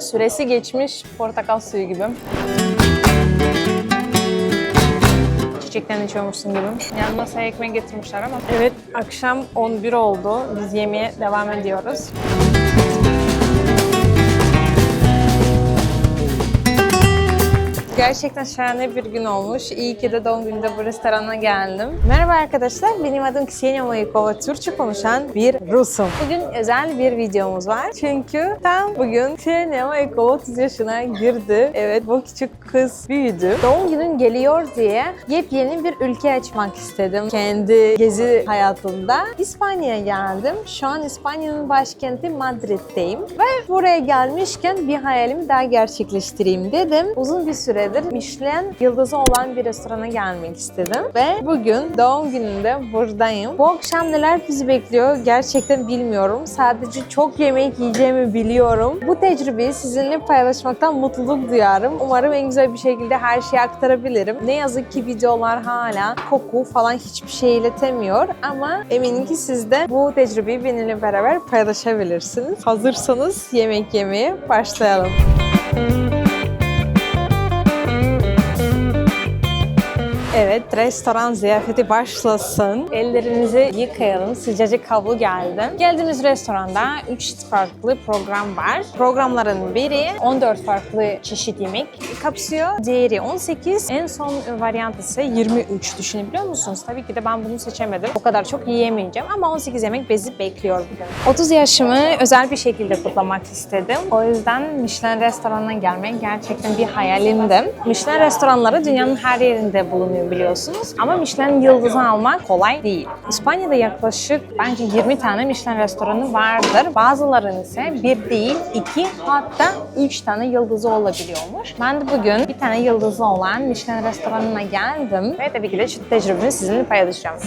Süresi geçmiş portakal suyu gibi. Çiçekten içiyormuşsun gibi. Yan masaya ekmek getirmişler ama. Evet, akşam 11 oldu. Biz yemeğe devam ediyoruz. Gerçekten şahane bir gün olmuş. İyi ki de doğum gününde bu restorana geldim. Merhaba arkadaşlar, benim adım Ksenia Mayukova. Türkçe konuşan bir Rusum. Bugün özel bir videomuz var. Çünkü tam bugün Ksenia Mayukova 30 yaşına girdi. Evet, bu küçük kız büyüdü. Doğum günün geliyor diye yepyeni bir ülke açmak istedim. Kendi gezi hayatımda İspanya'ya geldim. Şu an İspanya'nın başkenti Madrid'deyim. Ve buraya gelmişken bir hayalimi daha gerçekleştireyim dedim. Uzun bir süredir Michelin yıldızı olan bir restorana gelmek istedim. Ve bugün doğum gününde buradayım. Bu akşam neler bizi bekliyor gerçekten bilmiyorum. Sadece çok yemek yiyeceğimi biliyorum. Bu tecrübeyi sizinle paylaşmaktan mutluluk duyarım. Umarım en güzel bir şekilde her şeyi aktarabilirim. Ne yazık ki videolar hala koku falan hiçbir şey iletemiyor ama eminim ki siz de bu tecrübeyi benimle beraber paylaşabilirsiniz. Hazırsanız yemek yemeye başlayalım. Evet, restoran ziyafeti başlasın. Ellerimizi yıkayalım. Sıcacık havlu geldi. Geldiğimiz restoranda 3 farklı program var. Programların biri 14 farklı çeşit yemek kapsıyor. Diğeri 18. En son varyant ise 23. Düşünebiliyor musunuz? Tabii ki de ben bunu seçemedim. O kadar çok yiyemeyeceğim ama 18 yemek bezi bekliyor bugün. 30 yaşımı özel bir şekilde kutlamak istedim. O yüzden Michelin restoranına gelmek gerçekten bir hayalimdi. Michelin restoranları dünyanın her yerinde bulunuyor biliyorsunuz. Ama Michelin yıldızı almak kolay değil. İspanya'da yaklaşık bence 20 tane Michelin restoranı vardır. Bazılarının ise bir değil, iki hatta üç tane yıldızı olabiliyormuş. Ben de bugün bir tane yıldızı olan Michelin restoranına geldim ve tabii ki de şu tecrübemi sizinle paylaşacağım.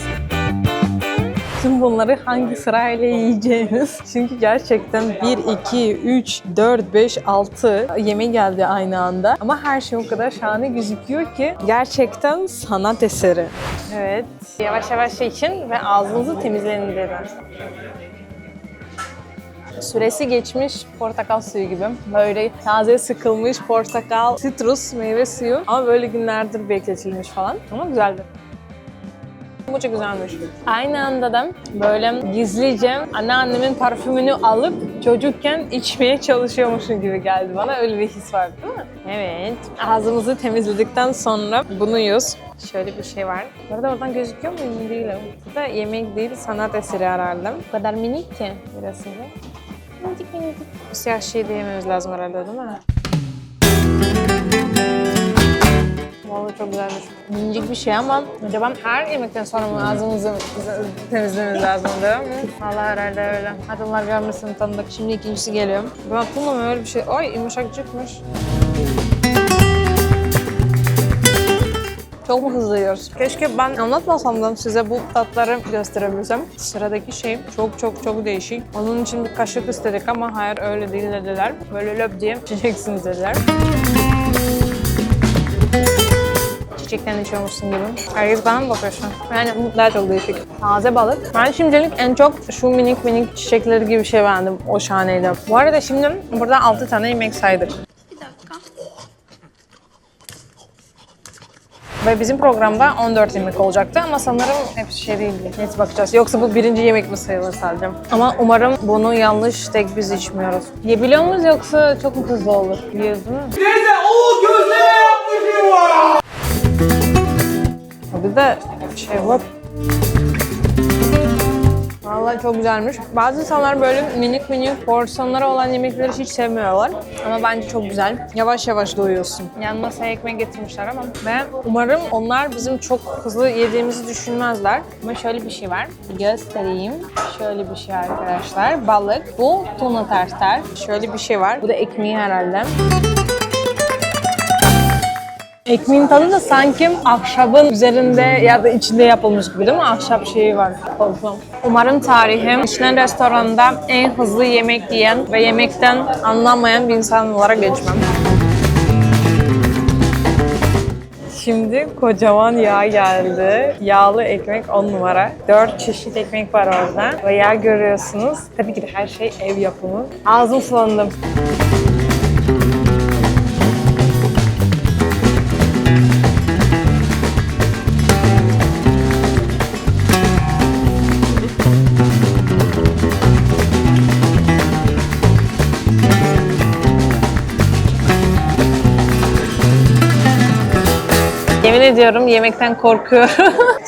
Tüm bunları hangi sırayla yiyeceğiniz. Çünkü gerçekten 1, 2, 3, 4, 5, 6 yemek geldi aynı anda. Ama her şey o kadar şahane gözüküyor ki gerçekten sanat eseri. Evet. Yavaş yavaş için ve ağzınızı temizleyin dedim. Süresi geçmiş portakal suyu gibi. Böyle taze sıkılmış portakal, sitrus meyve suyu. Ama böyle günlerdir bekletilmiş falan. Ama güzeldi. Çok güzelmiş. Aynı anda da böyle gizlice anneannemin parfümünü alıp çocukken içmeye çalışıyormuşum gibi geldi bana. Öyle bir his var değil mi? Evet. Ağzımızı temizledikten sonra bunu yiyoruz. Şöyle bir şey var. Bu arada oradan gözüküyor mu emin değilim. Bu da yemek değil sanat eseri herhalde. Bu kadar minik ki burası da. Minicik minicik. Bu siyah şeyi de yememiz lazım herhalde değil mi? Çok güzelmiş. Bir şey ama acaba her yemekten sonra mı ağzımızı temizlememiz lazım mi? Vallahi herhalde öyle. Hadi onlar görmesin tanıdık. Şimdi ikincisi geliyor. Ben aklımda mı öyle bir şey? Ay yumuşakçıkmış. Çok mu hızlı yiyoruz? Keşke ben anlatmasam da size bu tatları gösterebilsem. Sıradaki şey çok çok çok değişik. Onun için bir kaşık istedik ama hayır öyle değil dediler. Böyle löp diye içeceksiniz dediler çiçekten içiyormuşsun gibi. Herkes bana mı bakıyor şu an? Yani bu daha çok değişik. Taze balık. Ben şimdilik en çok şu minik minik çiçekleri gibi bir şey beğendim. O şahaneydi. Bu arada şimdi burada 6 tane yemek saydık. Ve bizim programda 14 yemek olacaktı ama sanırım hepsi şey değildi. Neyse bakacağız. Yoksa bu birinci yemek mi sayılır sadece? Ama umarım bunu yanlış tek biz içmiyoruz. Yiyebiliyor muyuz yoksa çok mu hızlı olur? Yiyoruz değil mi? Teyze o gözleme yapmışım var. Bir de şey var. Vallahi çok güzelmiş. Bazı insanlar böyle minik minik porsiyonları olan yemekleri hiç sevmiyorlar. Ama bence çok güzel. Yavaş yavaş doyuyorsun. Yan masaya ekmek getirmişler ama. Ve umarım onlar bizim çok hızlı yediğimizi düşünmezler. Ama şöyle bir şey var. Göstereyim. Şöyle bir şey arkadaşlar. Balık. Bu tuna tartar. Şöyle bir şey var. Bu da ekmeği herhalde. Ekmeğin tadı da sanki ahşabın üzerinde ya da içinde yapılmış gibi değil mi? Ahşap şeyi var. Korkmam. Umarım tarihim Michelin restoranında en hızlı yemek yiyen ve yemekten anlamayan bir insan olarak geçmem. Şimdi kocaman yağ geldi. Yağlı ekmek 10 numara. 4 çeşit ekmek var orada. Ve yağ görüyorsunuz. Tabii ki de her şey ev yapımı. Ağzım sulandı. Yemin ediyorum yemekten korkuyorum.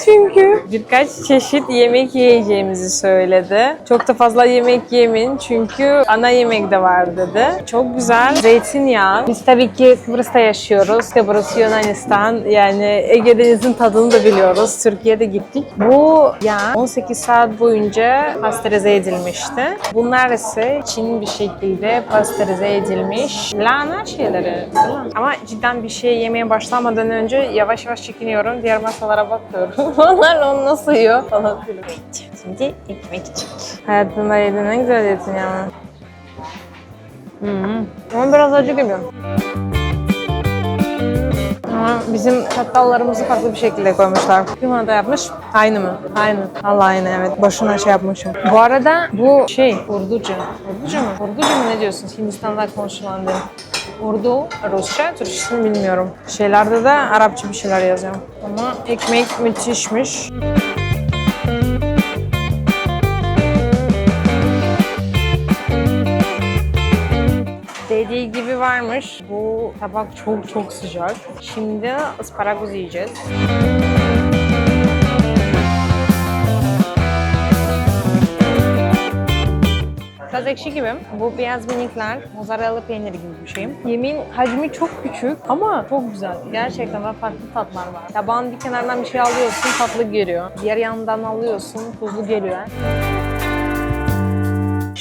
Çünkü birkaç çeşit yemek yiyeceğimizi söyledi. Çok da fazla yemek yemin çünkü ana yemek de var dedi. Çok güzel. Zeytinyağı. Biz tabii ki Kıbrıs'ta yaşıyoruz. Kıbrıs, Yunanistan. Yani Ege Denizi'nin tadını da biliyoruz. Türkiye'de gittik. Bu yağ 18 saat boyunca pastörize edilmişti. Bunlar ise Çin bir şekilde pastörize edilmiş lahana şeyleri. Ama cidden bir şey yemeye başlamadan önce yavaş yavaş çekiniyorum. Diğer masalara bakıyorum. Onlar onu nasıl yiyor falan. Şimdi ekmekçik. Hayatımda yediğin en güzel zeytinyağı. Hı hı. Ama biraz acı gibi. Ama bizim çatallarımızı farklı bir şekilde koymuşlar. Kim da yapmış? Aynı mı? Aynı. Allah aynı evet. Başına şey yapmışım. Bu arada bu şey Urduca. Urduca mı? Urduca mı ne diyorsunuz? Hindistan'da konuşulan dil. Urdu, Rusça, Türkçesini bilmiyorum. Şeylerde de Arapça bir şeyler yazıyor. Ama ekmek müthişmiş. Dediği gibi varmış. Bu tabak çok çok sıcak. Şimdi ısparagoz yiyeceğiz. Biraz ekşi gibi. Bu beyaz minikler mozzarella peyniri gibi bir şey. Yemin hacmi çok küçük ama çok güzel. Gerçekten ve farklı tatlar var. Tabağın bir kenardan bir şey alıyorsun tatlı geliyor. Diğer yandan alıyorsun tuzlu geliyor.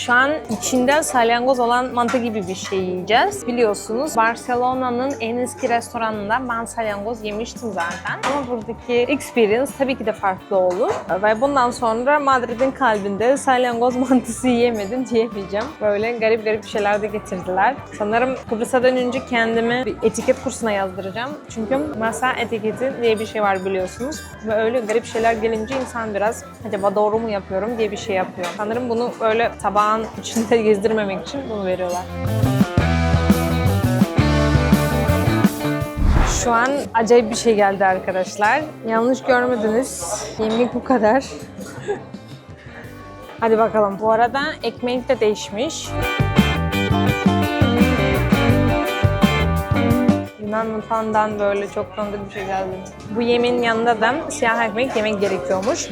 Şu an içinde salyangoz olan mantı gibi bir şey yiyeceğiz. Biliyorsunuz Barcelona'nın en eski restoranında ben salyangoz yemiştim zaten. Ama buradaki experience tabii ki de farklı olur. Ve bundan sonra Madrid'in kalbinde salyangoz mantısı yemedim diyemeyeceğim. Böyle garip garip şeyler de getirdiler. Sanırım Kıbrıs'a dönünce kendimi bir etiket kursuna yazdıracağım. Çünkü masa etiketi diye bir şey var biliyorsunuz. Ve öyle garip şeyler gelince insan biraz acaba doğru mu yapıyorum diye bir şey yapıyor. Sanırım bunu böyle tabağın içinde gezdirmemek için bunu veriyorlar. Şu an acayip bir şey geldi arkadaşlar. Yanlış görmediniz. Yemek bu kadar. Hadi bakalım. Bu arada ekmek de değişmiş. Yunan mutfağından böyle çok tanıdık bir şey geldi. Bu yemeğin yanında da siyah ekmek yemek gerekiyormuş.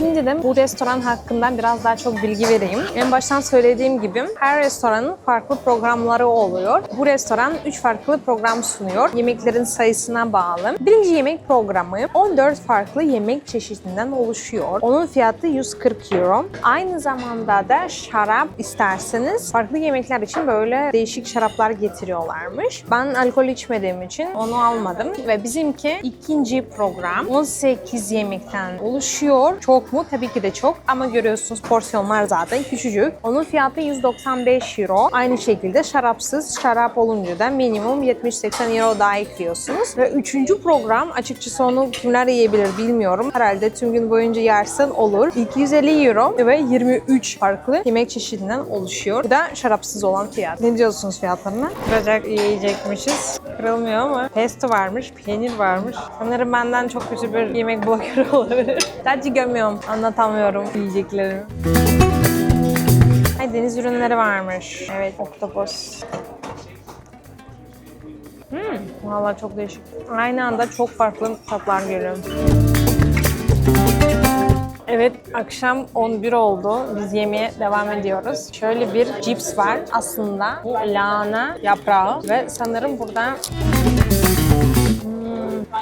Şimdi de bu restoran hakkında biraz daha çok bilgi vereyim. En baştan söylediğim gibi her restoranın farklı programları oluyor. Bu restoran 3 farklı program sunuyor. Yemeklerin sayısına bağlı. Birinci yemek programı 14 farklı yemek çeşidinden oluşuyor. Onun fiyatı 140 euro. Aynı zamanda da şarap isterseniz farklı yemekler için böyle değişik şaraplar getiriyorlarmış. Ben alkol içmediğim için onu almadım ve bizimki ikinci program 18 yemekten oluşuyor. Çok mu? Tabii ki de çok ama görüyorsunuz porsiyonlar zaten küçücük. Onun fiyatı 195 euro. Aynı şekilde şarapsız şarap olunca da minimum 70-80 euro daha ekliyorsunuz. Ve üçüncü program açıkçası onu kimler yiyebilir bilmiyorum. Herhalde tüm gün boyunca yersen olur. 250 euro ve 23 farklı yemek çeşidinden oluşuyor. Bu da şarapsız olan fiyat. Ne diyorsunuz fiyatlarına? Birazcık yiyecekmişiz. Kırılmıyor ama pesto varmış, peynir varmış. Sanırım benden çok kötü bir yemek bloggerı olabilir. Sadece gömüyorum, anlatamıyorum yiyeceklerimi. Ay deniz ürünleri varmış. Evet, oktopus. Hmm, valla çok değişik. Aynı anda çok farklı tatlar geliyor. Evet, akşam 11 oldu. Biz yemeğe devam ediyoruz. Şöyle bir cips var. Aslında bu lahana yaprağı ve sanırım burada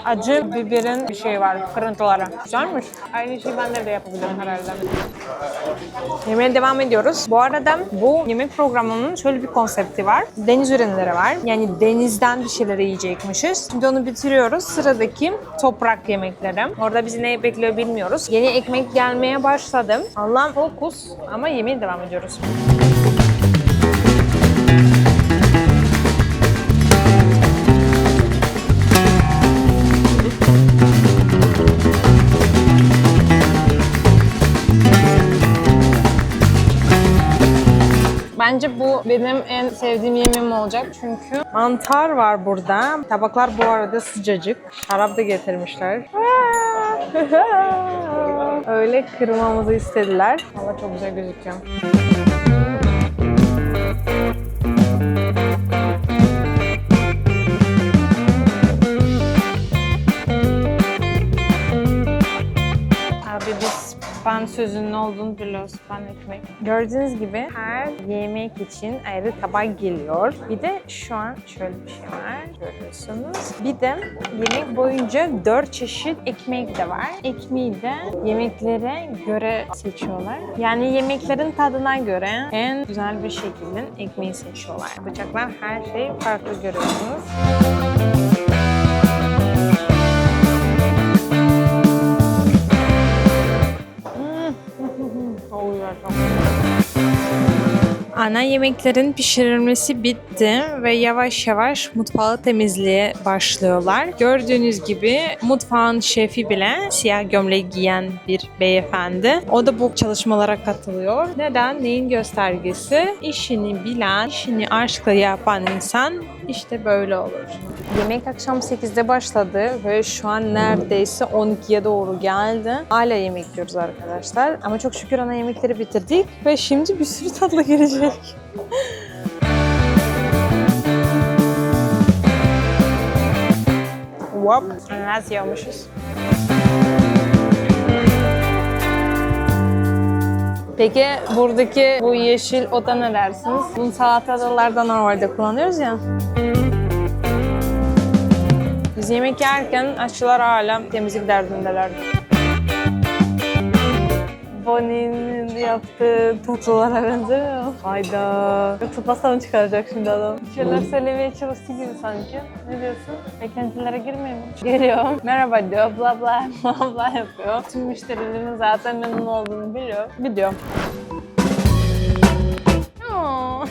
acı biberin bir şey var, kırıntıları. Güzelmiş. Aynı şeyi ben de, de yapabilirim herhalde. Yemeğe devam ediyoruz. Bu arada bu yemek programının şöyle bir konsepti var. Deniz ürünleri var. Yani denizden bir şeyler yiyecekmişiz. Şimdi onu bitiriyoruz. Sıradaki toprak yemekleri. Orada bizi ne bekliyor bilmiyoruz. Yeni ekmek gelmeye başladı. Allah'ım fokus ama yemeğe devam ediyoruz. Bu benim en sevdiğim yemeğim olacak çünkü mantar var burada. Tabaklar bu arada sıcacık. Şarap da getirmişler. Öyle kırmamızı istediler. Ama çok güzel gözüküyor. Pan sözünün olduğunu biliyoruz. Pan ekmek. Gördüğünüz gibi her yemek için ayrı tabak geliyor. Bir de şu an şöyle bir şey var. Görüyorsunuz. Bir de yemek boyunca dört çeşit ekmek de var. Ekmeği de yemeklere göre seçiyorlar. Yani yemeklerin tadına göre en güzel bir şekilde ekmeği seçiyorlar. Bıçaklar her şey farklı görüyorsunuz. Ana yemeklerin pişirilmesi bitti ve yavaş yavaş mutfağı temizliğe başlıyorlar. Gördüğünüz gibi mutfağın şefi bile siyah gömlek giyen bir beyefendi. O da bu çalışmalara katılıyor. Neden? Neyin göstergesi? İşini bilen, işini aşkla yapan insan işte böyle olur. Yemek akşam 8'de başladı ve şu an neredeyse 12'ye doğru geldi. Hala yemek yiyoruz arkadaşlar. Ama çok şükür ana yemekleri bitirdik ve şimdi bir sürü tatlı gelecek. Wop. Ananas yiyormuşuz. Peki buradaki bu yeşil ota ne dersiniz? Bunu salatalarda normalde kullanıyoruz ya. Biz yemek yerken aşçılar hala temizlik derdindeler. Bonnie'nin yaptığı tatlılara benzemiyor mu? Hayda. Yoksa pasta mı çıkaracak şimdi adam? Bir şeyler söylemeye çalıştı gibi sanki. Ne diyorsun? Beklentilere girmiyor mu? Geliyor. Merhaba diyor. Bla bla bla bla yapıyor. Tüm müşterilerin zaten memnun olduğunu biliyor. Gidiyor. Aa.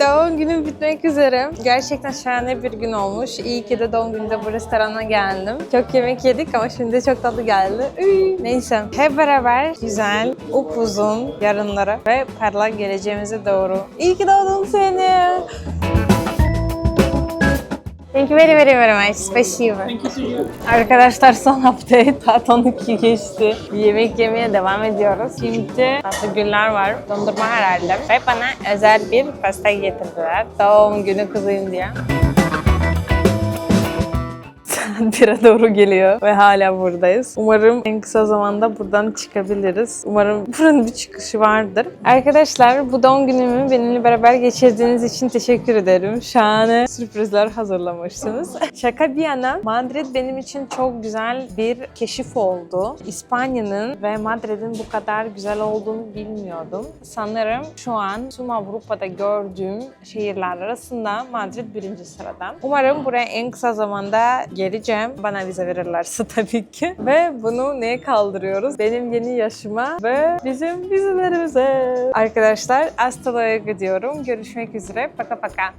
Doğum günüm bitmek üzere. Gerçekten şahane bir gün olmuş. İyi ki de doğum gününde bu restorana geldim. Çok yemek yedik ama şimdi çok tadı geldi. Üy. Neyse, hep beraber güzel, upuzun yarınlara ve parlak geleceğimize doğru. İyi ki doğdun seni. Thank you very very very much. Spasibo. Arkadaşlar son update. Saat 12 geçti. Yemek yemeye devam ediyoruz. Şimdi tatlı günler var. Dondurma herhalde. Ve bana özel bir pasta getirdiler. Doğum günü kızıyım diye. Saat 1'e doğru geliyor ve hala buradayız. Umarım en kısa zamanda buradan çıkabiliriz. Umarım buranın bir çıkışı vardır. Arkadaşlar bu doğum günümü benimle beraber geçirdiğiniz için teşekkür ederim. Şahane sürprizler hazırlamışsınız. Şaka bir yana Madrid benim için çok güzel bir keşif oldu. İspanya'nın ve Madrid'in bu kadar güzel olduğunu bilmiyordum. Sanırım şu an tüm Avrupa'da gördüğüm şehirler arasında Madrid birinci sırada. Umarım buraya en kısa zamanda geleceğim. Bana vize verirlerse tabii ki. Ve bunu neye kaldırıyoruz? Benim yeni yaşıma ve bizim vizelerimize. Arkadaşlar Astalo'ya gidiyorum. Görüşmek üzere. Paka paka.